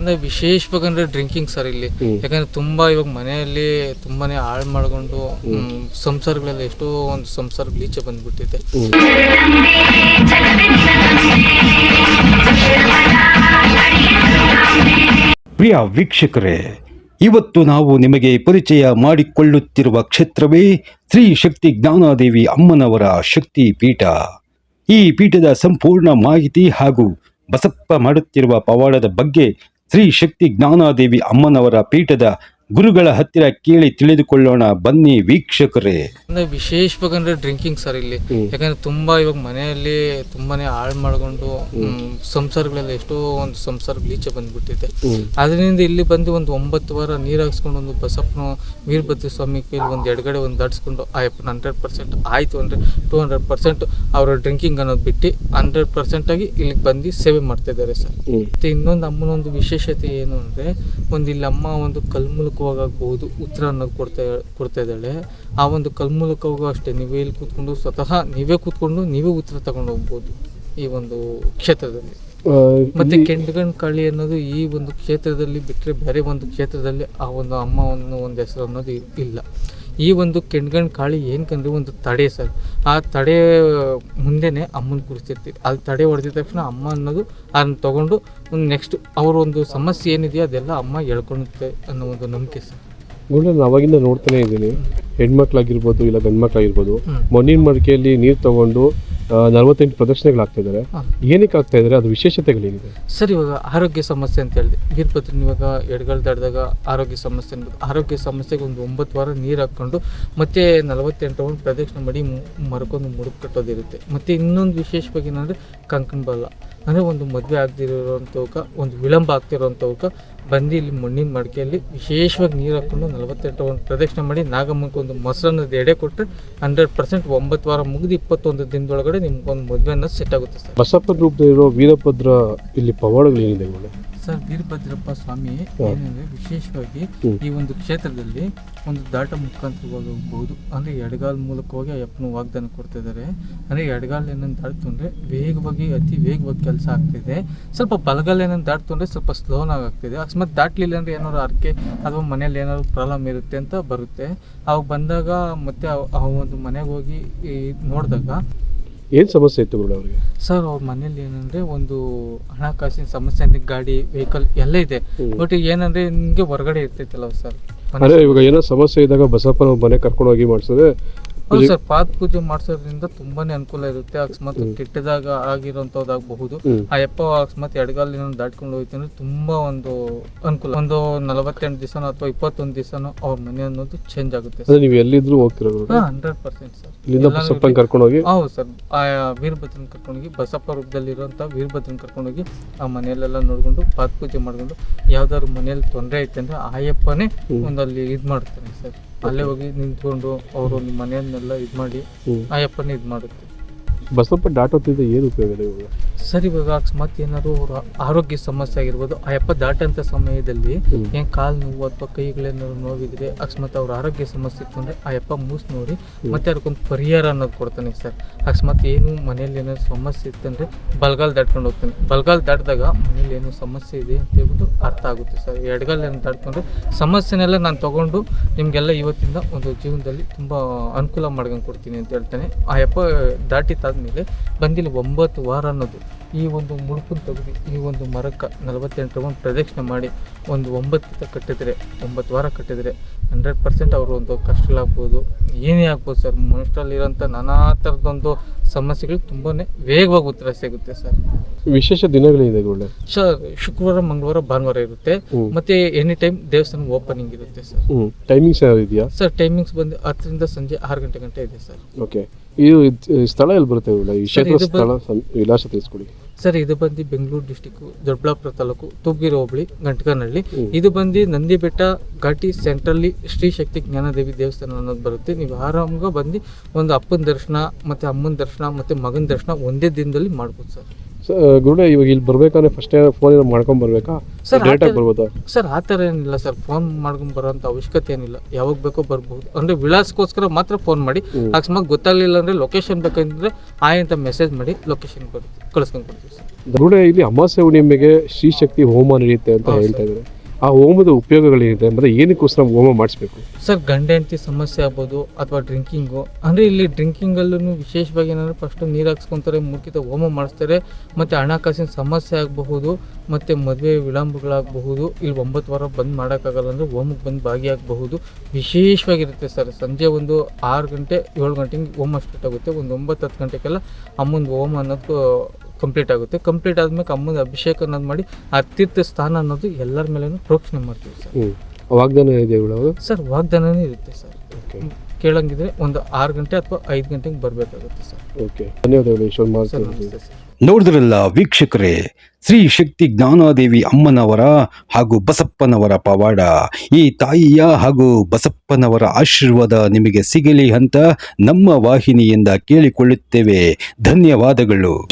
ಅಂದ್ರೆ ವಿಶೇಷವಾಗಂದ್ರೆ drinking sir ಇಲ್ಲಿ. ಯಾಕಂದ್ರೆ ತುಂಬಾ ಇವಾಗ ಮನೆಯಲ್ಲಿ ತುಂಬಾನೇ ಹಾಳು ಮಾಡ್ಕೊಂಡು ಸಂಸಾರಗಳಲ್ಲಿ ಎಷ್ಟೋ ಒಂದು ಸಂಸಾರ ಗಲೀಚೆ ಬಂದ್ಬಿಟ್ಟಿದೆ. ಪ್ರಿಯ ವೀಕ್ಷಕರೇ ಇವತ್ತು ನಾವು ನಿಮಗೆ ಪರಿಚಯ ಮಾಡಿಕೊಳ್ಳುತ್ತಿರುವ ಕ್ಷೇತ್ರವೇ ಶ್ರೀ ಶಕ್ತಿ ಜ್ಞಾನಾದೇವಿ ಅಮ್ಮನವರ ಶಕ್ತಿ ಪೀಠ. ಈ ಪೀಠದ ಸಂಪೂರ್ಣ ಮಾಹಿತಿ ಹಾಗೂ ಬಸಪ್ಪ ಮಾಡುತ್ತಿರುವ ಪವಾಡದ ಬಗ್ಗೆ ಶ್ರೀ ಶಕ್ತಿ ಜ್ಞಾನಾದೇವಿ ಅಮ್ಮನವರ ಪೀಠದ ಗುರುಗಳ ಹತ್ತಿರ ಕೇಳಿ ತಿಳಿದುಕೊಳ್ಳೋಣ. ಬನ್ನಿ ವೀಕ್ಷಕರೇ. ಅಂದ್ರೆ ವಿಶೇಷವಾಗಂದ್ರೆ ಡ್ರಿಂಕಿಂಗ್ ಸರ್ ಇಲ್ಲಿ. ಯಾಕಂದ್ರೆ ತುಂಬಾ ಇವಾಗ ಮನೆಯಲ್ಲಿ ತುಂಬಾನೇ ಹಾಳು ಮಾಡ್ಕೊಂಡು ಹ್ಮ್, ಸಂಸಾರಗಳೆಲ್ಲ ಎಷ್ಟೋ ಒಂದು ಸಂಸಾರ ಈಚೆ ಬಂದ್ಬಿಟ್ಟಿದೆ. ಅದರಿಂದ ಇಲ್ಲಿ ಬಂದು ಒಂದು ಒಂಬತ್ತು ವಾರ ನೀರು ಹಾಕ್ಸ್ಕೊಂಡು ಒಂದು ಬಸಪ್ಪನ ವೀರಭದ್ರ ಸ್ವಾಮಿ ಕೈಲಿ ಒಂದು ಎಡಗಡೆ ಒಂದು ದಾಟಿಸ್ಕೊಂಡು ಆಯಪ್ಪನ ಹಂಡ್ರೆಡ್ ಪರ್ಸೆಂಟ್ ಆಯ್ತು ಅಂದ್ರೆ ಟೂ ಹಂಡ್ರೆಡ್ ಪರ್ಸೆಂಟ್ ಅವರ ಡ್ರಿಂಕಿಂಗ್ ಅನ್ನೋದು ಬಿಟ್ಟು ಹಂಡ್ರೆಡ್ ಪರ್ಸೆಂಟ್ ಆಗಿ ಇಲ್ಲಿಗೆ ಬಂದು ಸೇವೆ ಮಾಡ್ತಾ ಇದ್ದಾರೆ ಸರ್ ಮತ್ತೆ ಇನ್ನೊಂದು ಅಮ್ಮನ ಒಂದು ವಿಶೇಷತೆ ಏನು ಅಂದ್ರೆ ಒಂದು ಇಲ್ಲಿ ಅಮ್ಮ ಒಂದು ಕಲ್ಮೂಲಕವಾಗಬಹುದು ಉತ್ತರ ಅನ್ನೋದು ಕೊಡ್ತಾ ಕೊಡ್ತಾ ಇದ್ದಾಳೆ. ಆ ಒಂದು ಕಲ್ಮೂಲಕವಾಗೂ ಅಷ್ಟೇ ನೀವೇ ಇಲ್ಲಿ ಕೂತ್ಕೊಂಡು ಸ್ವತಃ ನೀವೇ ಕೂತ್ಕೊಂಡು ನೀವೇ ಉತ್ತರ ತಗೊಂಡು ಹೋಗ್ಬೋದು ಈ ಒಂದು ಕ್ಷೇತ್ರದಲ್ಲಿ. ಮತ್ತೆ ಕೆಂಡಗಣ್ ಕಾಳಿ ಅನ್ನೋದು ಈ ಒಂದು ಕ್ಷೇತ್ರದಲ್ಲಿ ಬಿಟ್ಟರೆ ಬೇರೆ ಒಂದು ಕ್ಷೇತ್ರದಲ್ಲಿ ಆ ಒಂದು ಅಮ್ಮ ಅನ್ನೋ ಒಂದು ಹೆಸರು ಅನ್ನೋದು ಇಲ್ಲ. ಈ ಒಂದು ಕೆಣ್ಗಣ್ ಕಾಳಿ ಏನಕ್ಕಂದ್ರೆ ಒಂದು ತಡೆ ಸರ್. ಆ ತಡೆ ಮುಂದೆನೆ ಅಮ್ಮನ ಕೂರಿಸಿರ್ತೀವಿ. ಅಲ್ಲಿ ತಡೆ ಹೊಡೆದಿದ ತಕ್ಷಣ ಅಮ್ಮ ಅನ್ನೋದು ಅದನ್ನ ತೊಗೊಂಡು ಒಂದು ನೆಕ್ಸ್ಟ್ ಅವ್ರ ಒಂದು ಸಮಸ್ಯೆ ಏನಿದೆಯೋ ಅದೆಲ್ಲ ಅಮ್ಮ ಹೇಳ್ಕೊಳುತ್ತೆ ಅನ್ನೋ ಒಂದು ನಂಬಿಕೆ ಸರ್. ಗುಂಡ ನಾನು ಅವಾಗಿಂದ ನೋಡ್ತಾನೆ ಇದ್ದೀನಿ. ಹೆಣ್ಮಕ್ಳಾಗಿರ್ಬೋದು ಇಲ್ಲ ಗಂಡ್ಮಕ್ಳಾಗಿರ್ಬೋದು. ಮಣ್ಣಿನ ಮಡಿಕೆಯಲ್ಲಿ ನೀರು ತಗೊಂಡು ನಲವತ್ತೆಂಟು ಪ್ರದರ್ಶನಗಳಾಗ್ತಾ ಇದ್ದಾರೆ ಹಾ. ಏನಕ್ಕೆ ಆಗ್ತಾ ಇದ್ದಾರೆ ಅದು ವಿಶೇಷತೆಗಳೇನಿದೆ? ಸರ್ ಇವಾಗ ಆರೋಗ್ಯ ಸಮಸ್ಯೆ ಅಂತ ಹೇಳಿದೆ. ವೀರಭದ್ರ ಇವಾಗ ಎಡಗಲ್ ದಾಟಿದಾಗ ಆರೋಗ್ಯ ಸಮಸ್ಯೆ ಅನ್ನೋದು. ಆರೋಗ್ಯ ಸಮಸ್ಯೆಗೆ ಒಂದು ಒಂಬತ್ತು ವಾರ ನೀರು ಹಾಕ್ಕೊಂಡು ಮತ್ತೆ ನಲವತ್ತೆಂಟು ರೌಂಡ್ ಪ್ರದಕ್ಷಿಣೆ ಮಾಡಿ ಮರ್ಕೊಂಡು ಮುಡುಕು ಕಟ್ಟೋದಿರುತ್ತೆ. ಮತ್ತೆ ಇನ್ನೊಂದು ವಿಶೇಷವಾಗಿ ಏನಂದರೆ ಕಂಕಣ ಬಲ್ಲ ಅಂದರೆ ಒಂದು ಮದುವೆ ಆಗದಿರೋಂಥವಕ್ಕ ಒಂದು ವಿಳಂಬ ಆಗ್ತಿರೋಂಥವ್ಕ ಬಂದು ಇಲ್ಲಿ ಮಣ್ಣಿನ ಮಡಿಕೆಯಲ್ಲಿ ವಿಶೇಷವಾಗಿ ನೀರು ಹಾಕ್ಕೊಂಡು ನಲವತ್ತೆಂಟು ಒಂದು ಪ್ರದಕ್ಷಿಣೆ ಮಾಡಿ ನಾಗಮ್ಮಕ್ಕೆ ಒಂದು ಮೊಸರನ್ನದ ಎಡೆ ಕೊಟ್ಟರೆ ಹಂಡ್ರೆಡ್ ಪರ್ಸೆಂಟ್ ಒಂಬತ್ತು ವಾರ ಮುಗಿದು ಇಪ್ಪತ್ತೊಂದು ದಿನದೊಳಗಡೆ ನಿಮ್ಗೊಂದು ಮದುವೆ ಅನ್ನೋದು ಸೆಟ್ ಆಗುತ್ತೆ ಸರ್. ಬಸಪ್ಪನ ರೂಪದಲ್ಲಿರೋ ವೀರಭದ್ರ ಇಲ್ಲಿ ಪವಾಡಗಳೇನಿದೆ ಸರ್ ವೀರಭದ್ರಪ್ಪ ಸ್ವಾಮಿ ಏನಂದ್ರೆ ವಿಶೇಷವಾಗಿ ಈ ಒಂದು ಕ್ಷೇತ್ರದಲ್ಲಿ ಒಂದು ದಾಟ ಮುಖಾಂತರ ಹೋಗಬಹುದು ಅಂದ್ರೆ ಎಡಗಾಲ್ ಹೋಗಿ ಅಯ್ಯಪ್ಪನ ವಾಗ್ದಾನ ಕೊಡ್ತಾ ಇದ್ದಾರೆ. ಅಂದ್ರೆ ಎಡಗಾಲ್ ದಾಟ್ತು ದಾಟ್ತಂದ್ರೆ ವೇಗವಾಗಿ ಅತಿ ವೇಗವಾಗಿ ಕೆಲಸ ಆಗ್ತಿದೆ ಸ್ವಲ್ಪ ಬಲಗಾಲ್ ದಾಟ್ ದಾಟ್ತಂದ್ರೆ ಸ್ವಲ್ಪ ಸ್ಲೋನಾಗಿ ಆಗ್ತಿದೆ ಅಕಸ್ಮಾತ್ ದಾಟ್ಲಿಲ್ಲ ಅಂದ್ರೆ ಏನಾದ್ರು ಅರ್ಕೆ ಅಥವಾ ಮನೇಲಿ ಏನಾದ್ರು ಪ್ರಾಬ್ಲಮ್ ಇರುತ್ತೆ ಅಂತ ಬರುತ್ತೆ. ಅವಾಗ ಬಂದಾಗ ಮತ್ತೆ ಆ- ಒಂದು ಮನೆಗೆ ಹೋಗಿ ನೋಡಿದಾಗ ಏನು ಸಮಸ್ಯೆ ಇತ್ತು ಗುರುಳ ಅವರಿಗೆ? ಸರ್ ಅವ್ರ ಮನೇಲಿ ಏನಂದ್ರೆ ಒಂದು ಹಣಕಾಸಿನ ಸಮಸ್ಯೆ ಅಂದ್ರೆ ಗಾಡಿ ವೆಹಿಕಲ್ ಎಲ್ಲ ಇದೆ. ಬಟ್ ಏನಂದ್ರೆ ನಿಮಗೆ ಹೊರಗಡೆ ಇರ್ತೈತಲ್ಲ ಸರ್. ಅದೇ ಇವಾಗ ಏನೋ ಸಮಸ್ಯೆ ಇದ್ದಾಗ ಬಸಪ್ಪನ ಮನೆ ಕರ್ಕೊಂಡು ಹೋಗಿ ಮಾಡಿಸಿದ್ರೆ ಹೌದು ಸರ್ ಪಾದ ಪೂಜೆ ಮಾಡಿಸೋದ್ರಿಂದ ತುಂಬಾನೇ ಅನುಕೂಲ ಇರುತ್ತೆ. ಅಕಸ್ಮಾತ್ ಕೆಟ್ಟದಾಗ ಆಗಿರೋಂಥದ್ದಾಗಬಹುದು. ಆ ಯಪ್ಪ ಅಕಸ್ಮಾತ್ ಎಡಗಾಲಿನ ದಾಟ್ಕೊಂಡು ಹೋಯ್ತು ಅಂದ್ರೆ ತುಂಬಾ ಒಂದು ಅನುಕೂಲ. ಒಂದು ನಲವತ್ತೆಂಟು ದಿವಸನೋ ಅಥವಾ ಇಪ್ಪತ್ತೊಂದು ದಿವಸನೋ ಅವ್ರ ಮನೆ ಅನ್ನೋದು ಚೇಂಜ್ ಆಗುತ್ತೆ ಅದೇ ನೀವು ಎಲ್ಲಿದ್ರು ಹೋಗ್ತಿರೋದು ಹಂಡ್ರೆಡ್ ಪರ್ಸೆಂಟ್ ಸರ್. ಇಲ್ಲಿಂದ ಬಸಪ್ಪನ ಕರ್ಕೊಂಡು ಹೋಗಿ? ಹೌದು ಸರ್. ಆ ವೀರಭದ್ರನ್ ಕರ್ಕೊಂಡೋಗಿ ಬಸಪ್ಪ ರೂಪದಲ್ಲಿ ರೂಪದಲ್ಲಿರುವಂಥ ವೀರಭದ್ರನ್ ಕರ್ಕೊಂಡೋಗಿ ಆ ಮನೆಯಲ್ಲೆಲ್ಲ ನೋಡ್ಕೊಂಡು ಪಾದ ಪೂಜೆ ಮಾಡ್ಕೊಂಡು ಯಾವ್ದಾದ್ರು ಮನೆಯಲ್ಲಿ ತೊಂದರೆ ಐತೆ ಅಂದ್ರೆ ಆಯಪ್ಪನೇ ಒಂದು ಒಂದಲ್ಲಿ ಇದು ಮಾಡ್ತಾನೆ ಸರ್. ಅಲ್ಲೇ ಹೋಗಿ ನಿಂತ್ಕೊಂಡು ಅವರು ನಿಮ್ಮ ಮನೆಯನ್ನೆಲ್ಲ ಇದು ಮಾಡಿ ಹ್ಮ್. ಆಯಪ್ಪನೇ ಇದು ಮಾಡುತ್ತೆ ಬಸಪ್ಪ ದಾಟೋದ್ರಿಂದ ಏನು ಉಪಯೋಗ ಇದೆ ಇವಾಗ ಸರ್ ಇವಾಗ ಅಕಸ್ಮಾತ್ ಏನಾದ್ರು ಅವ್ರ ಆರೋಗ್ಯ ಸಮಸ್ಯೆ ಆಗಿರ್ಬೋದು ಆ ಆಯಪ್ಪ ದಾಟಂತ ಸಮಯದಲ್ಲಿ. ಏನ್ ಕಾಲ್ ನೋವು ಅಥವಾ ಕೈಗಳೇನಾದ್ರು ನೋವಿದ್ರೆ ಅಕಸ್ಮಾತ್ ಅವ್ರ ಆರೋಗ್ಯ ಸಮಸ್ಯೆ ಇತ್ತು ಅಂದ್ರೆ ಹೆಪ್ಪ ಮೂಸ್ ನೋಡಿ ಮತ್ತೆ ಅದಕ್ಕೊಂದು ಪರಿಹಾರ ಅನ್ನೋದು ಕೊಡ್ತಾನೆ ಸರ್. ಅಕಸ್ಮಾತ್ ಏನು ಮನೇಲಿ ಏನಾದ್ರು ಸಮಸ್ಯೆ ಇತ್ತಂದ್ರೆ ಬಲ್ಗಾಲ್ ದಾಟ್ಕೊಂಡು ಹೋಗ್ತಾನೆ. ಬಲ್ಗಾಲ್ ದಾಟಿದಾಗ ಮನೇಲಿ ಏನೋ ಸಮಸ್ಯೆ ಇದೆ ಅಂತ ಹೇಳ್ಬಿಟ್ಟು ಅರ್ಥ ಆಗುತ್ತೆ ಸರ್. ಎಡಗಾಲ್ ಏನು ದಾಟ್ಕೊಂಡ್ರೆ ಸಮಸ್ಯೆನೆಲ್ಲ ನಾನು ತಗೊಂಡು ನಿಮಗೆಲ್ಲ ಇವತ್ತಿಂದ ಒಂದು ಜೀವನದಲ್ಲಿ ತುಂಬ ಅನುಕೂಲ ಮಾಡ್ಕೊಂಡು ಕೊಡ್ತೀನಿ ಅಂತ ಹೇಳ್ತಾನೆ. ಆ ಹೆಪ್ಪ ದಾಟಿತಾದ್ಮೇಲೆ ಬಂದಿಲ್ಲ ಒಂಬತ್ತು ವಾರ ಅನ್ನೋದು ಈ ಒಂದು ಮುಡುಪನ್ನು ತೆಗೆದು, ಈ ಒಂದು ಮರಕ್ಕೆ ನಲವತ್ತೆಂಟು ಒಂದು ಪ್ರದಕ್ಷಿಣೆ ಮಾಡಿ ಒಂದು ಒಂಬತ್ತು ಕಟ್ಟಿದರೆ, ಒಂಬತ್ತು ವಾರ ಕಟ್ಟಿದರೆ ಹಂಡ್ರೆಡ್ ಪರ್ಸೆಂಟ್ ಅವರು ಒಂದು ಕಷ್ಟಗಳಾಗ್ಬೋದು ಏನೇ ಆಗ್ಬೋದು ಸರ್, ಮನುಷ್ಯರಲ್ಲಿರೋಂಥ ನಾನಾ ಥರದೊಂದು ಸಮಸ್ಯೆಗಳು ತುಂಬಾ ವೇಗವಾಗಿ ಉತ್ತರ ಸಿಗುತ್ತೆ ಸರ್. ವಿಶೇಷ ದಿನಗಳಿದೆ ಗುರುಳೆ ಸರ್ ಶುಕ್ರವಾರ ಮಂಗಳವಾರ ಭಾನುವಾರ ಇರುತ್ತೆ. ಮತ್ತೆ ಎನಿ ಟೈಮ್ ದೇವಸ್ಥಾನ ಓಪನಿಂಗ್ ಇರುತ್ತೆ ಸರ್ ಟೈಮಿಂಗ್ಸ್ ಯಾವ್ದು ಇದೆಯಾ? ಸರ್ ಟೈಮಿಂಗ್ಸ್ ಬಂದು ಹತ್ತರಿಂದ ಸಂಜೆ ಆರು ಗಂಟೆ ಗಂಟೆ ಇದೆ ಸರ್ ಓಕೆ ಇದು ಸ್ಥಳ ಎಲ್ಲಿ ಬರುತ್ತೆ ಗುರುಳೆ ಈ ಕ್ಷೇತ್ರ ಸ್ಥಳ ವಿಲಾಸ ವಿಳಾಸ ತಿಳಿಸ್ಕೊಡಿ. ಸರ್ ಇದು ಬಂದು ಬೆಂಗಳೂರು ಡಿಸ್ಟಿಕ್ಕು ದೊಡ್ಡಬಳ್ಳಾಪುರ ತಾಲೂಕು ತುಬ್ಗಿರಿ ಹೋಬಳಿ ಗಂಟಕನಹಳ್ಳಿ. ಇದು ಬಂದು ನಂದಿ ಬೆಟ್ಟ ಘಾಟಿ ಸೆಂಟ್ರಲ್ಲಿ ಶ್ರೀ ಶಕ್ತಿ ಜ್ಞಾನದೇವಿ ದೇವಸ್ಥಾನ ಅನ್ನೋದು ಬರುತ್ತೆ. ನೀವು ಆರಾಮಾಗ ಬಂದು ಒಂದು ಅಪ್ಪನ ದರ್ಶನ ಮತ್ತು ಅಮ್ಮನ ದರ್ಶನ ಮತ್ತು ಮಗನ ದರ್ಶನ ಒಂದೇ ದಿನದಲ್ಲಿ ಮಾಡ್ಬೋದು ಸರ್ ಗುರುಡೆ ಇವಾಗ ಇಲ್ಲಿ ಬರ್ಬೇಕಂದ್ರೆ ಫಸ್ಟ್ ಫೋನ್ ಏನೋ ಮಾಡ್ಕೊಂಡ್ ಬರ್ಬೇಕಾ? ಸರ್, ಡೇಟ್ ಆಗಿ ಬರ್ಬೋದಾ? ಸರ್ ಆ ಥರ ಏನಿಲ್ಲ ಸರ್. ಫೋನ್ ಮಾಡ್ಕೊಂಡು ಬರೋಂತ ಅವಶ್ಯಕತೆ ಏನಿಲ್ಲ. ಯಾವಾಗ ಬೇಕೋ ಬರ್ಬೋದು. ಅಂದರೆ ವಿಳಾಸಕ್ಕೋಸ್ಕರ ಮಾತ್ರ ಫೋನ್ ಮಾಡಿ. ಅಕಸ್ಮಾತ್ ಗೊತ್ತಾಗಲಿಲ್ಲ ಅಂದರೆ ಲೊಕೇಶನ್ ಬೇಕಂದ್ರೆ ಆಯ್ ಅಂತ ಮೆಸೇಜ್ ಮಾಡಿ ಲೊಕೇಶನ್ ಕಳಿಸ್ಕೊಂಡು ಕೊಡ್ತೀವಿ ಸರ್. ಗುರುಡೆ ಇಲ್ಲಿ ಅಮಾಸ್ಯ ಹುಣ್ಣಿಮೆಗೆ ಶ್ರೀಶಕ್ತಿ ಹೋಮ ನಡೆಯುತ್ತೆ ಅಂತ ಹೇಳ್ತಾ ಇದ್ದಾರೆ. ಆ ಹೋಮದ ಉಪಯೋಗಗಳೇನಿದೆ ಅಂದ್ರೆ ಏನಕ್ಕೋಸ್ಕರ ಹೋಮ ಮಾಡಿಸ್ಬೇಕು? ಸರ್, ಗಂಡ ಹೆಂಡತಿ ಸಮಸ್ಯೆ ಆಗ್ಬೋದು ಅಥವಾ ಡ್ರಿಂಕಿಂಗು ಅಂದರೆ ಇಲ್ಲಿ ಡ್ರಿಂಕಿಂಗಲ್ಲೂ ವಿಶೇಷವಾಗಿ ಏನಂದರೆ ಫಸ್ಟು ನೀರು ಹಾಕ್ಸ್ಕೊತಾರೆ ಮುಖಿತ ಹೋಮ ಮಾಡಿಸ್ತಾರೆ. ಮತ್ತು ಹಣಕಾಸಿನ ಸಮಸ್ಯೆ ಆಗಬಹುದು, ಮತ್ತು ಮದುವೆ ವಿಳಂಬಗಳಾಗಬಹುದು, ಇಲ್ಲಿ ಒಂಬತ್ತು ವಾರ ಬಂದ್ ಮಾಡೋಕ್ಕಾಗಲ್ಲ ಅಂದರೆ ಹೋಮಕ್ಕೆ ಬಂದು ಭಾಗಿಯಾಗಬಹುದು. ವಿಶೇಷವಾಗಿರುತ್ತೆ ಸರ್, ಸಂಜೆ ಒಂದು ಆರು ಗಂಟೆ ಏಳು ಗಂಟೆಗೆ ಹೋಮ ಸ್ಟಾರ್ಟ್ ಆಗುತ್ತೆ, ಒಂದು ಒಂಬತ್ತು ಹತ್ತು ಗಂಟೆಗೆಲ್ಲ ಅಮ್ಮನ ಹೋಮ ಅನ್ನೋದು ಕಂಪ್ಲೀಟ್ ಆಗುತ್ತೆ. ಕಂಪ್ಲೀಟ್ ಆದ್ಮೇಲೆ ಅಮ್ಮನ ಅಭಿಷೇಕ ಅನ್ನೋದು ಮಾಡಿ ಅತ್ಯುತ್ತ ಸ್ಥಾನ ಅನ್ನೋದು ಎಲ್ಲರ ಮೇಲೂ ಪ್ರೋಕ್ಷಣೆ ಮಾಡ್ತೀವಿ ಸರ್. ವಾಗ್ದಾನ ಇದೆ ಇವಾಗ ಸರ್ ವಾಗ್ದಾನನೇ ಇರುತ್ತೆ ಸರ್. ಓಕೆ ಕೇಳಂಗಿದ್ರೆ ಒಂದು ಆರು ಗಂಟೆ ಅಥವಾ ಐದು ಗಂಟೆಗೆ ಬರಬೇಕಾಗುತ್ತೆ ಸರ್. ಓಕೆ. ಧನ್ಯವಾದಗಳು ನೋಡಿದ್ರಲ್ಲ ವೀಕ್ಷಕರೇ ಶ್ರೀ ಶಕ್ತಿ ಜ್ಞಾನಾದೇವಿ ಅಮ್ಮನವರ ಹಾಗೂ ಬಸಪ್ಪನವರ ಪವಾಡ. ಈ ತಾಯಿಯ ಹಾಗೂ ಬಸಪ್ಪನವರ ಆಶೀರ್ವಾದ ನಿಮಗೆ ಸಿಗಲಿ ಅಂತ ನಮ್ಮ ವಾಹಿನಿಯಿಂದ ಕೇಳಿಕೊಳ್ಳುತ್ತೇವೆ. ಧನ್ಯವಾದಗಳು.